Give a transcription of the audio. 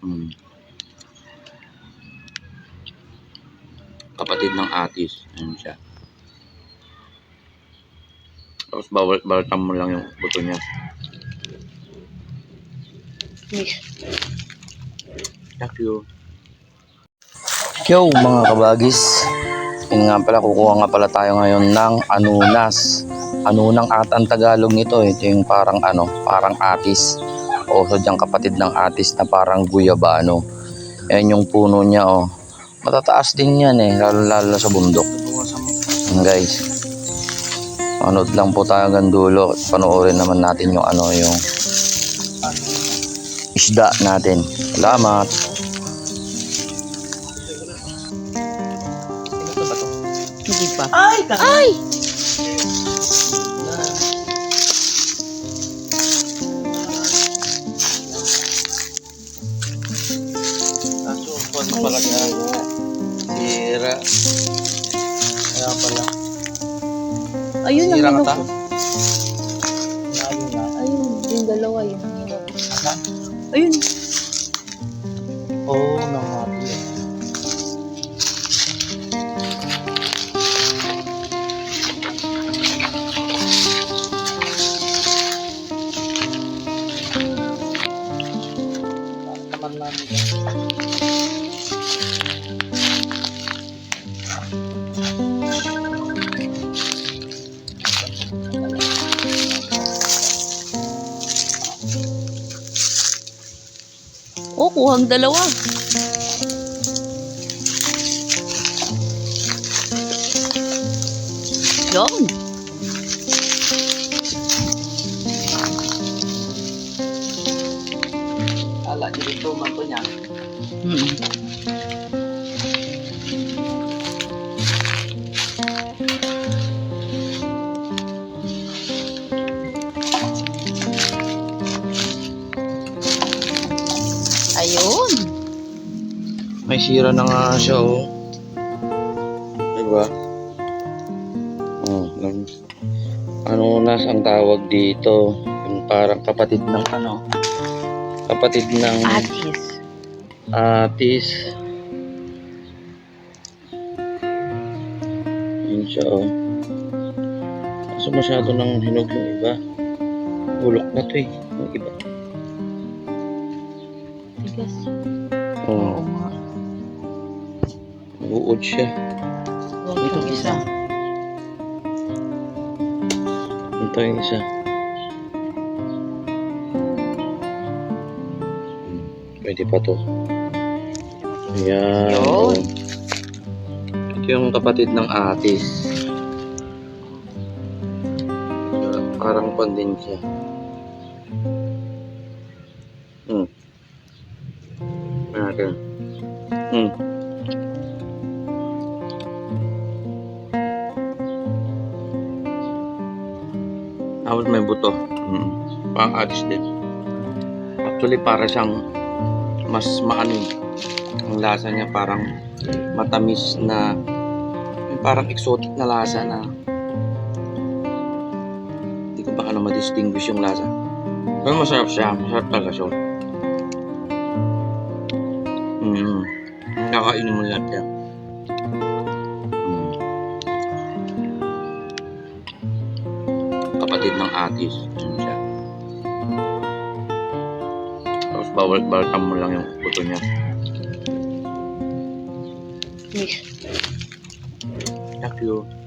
Mm. Kapatid ng atis. Ayun siya. Tapos bawal balatan mo lang yung buto niya. Miss. Thank you. Yo mga kabagis, yun nga pala, kukuha nga pala tayo ngayon ng anunas. Anunang at ang Tagalog nito, ito yung parang ano, parang atis. O sadyang kapatid ng atis na parang guyabano. Yan yung puno niya oh. Matataas din yan eh, lalo lalo sa bundok. Yan, guys. Manood lang po tayo hanggang dulo. Panoorin naman natin yung ano, yung isda natin. Salamat. Ay! Ay! Ano pala siya? Sira. Kaya pala. Ayun ang Sira ano ta? ko. Ayun, yung dalawa yun. Ayun. Oo, oh, nangapi. Oh, kuhang dalawa. Yan. Kala niyo dito, manto niya. Hmm. Ayun. May sira na nga siya, oh. Diba? Oh, lang. Ano nas ang tawag dito? Yung parang kapatid ng ano? Kapatid ng Atis. atis. Yun siya, oh. Kaso masyado nang hinog yung iba. Bulok na to eh. Yung iba. Tigas. Oh, Oo nga. uod siya. Huwag yung isa. Ito yung isa. Pwede pa to. Ayan. Yun. Ito yung kapatid ng atis. Parang pan din siya. Ayan. Hmm. Tapos may buto. Hmm. Parang atis din. Actually, para siyang mas maano eh. Ang lasa niya parang matamis na parang exotic na lasa na hindi ko baka na ma-distinguish yung lasa. Pero masarap siya. Masarap talaga siya. Mm. Kakainin mo lahat yan. Mm. Kapatid ng atis. Yun siya. Tapos bawal balatan mo lang yung puto niya. Thank you.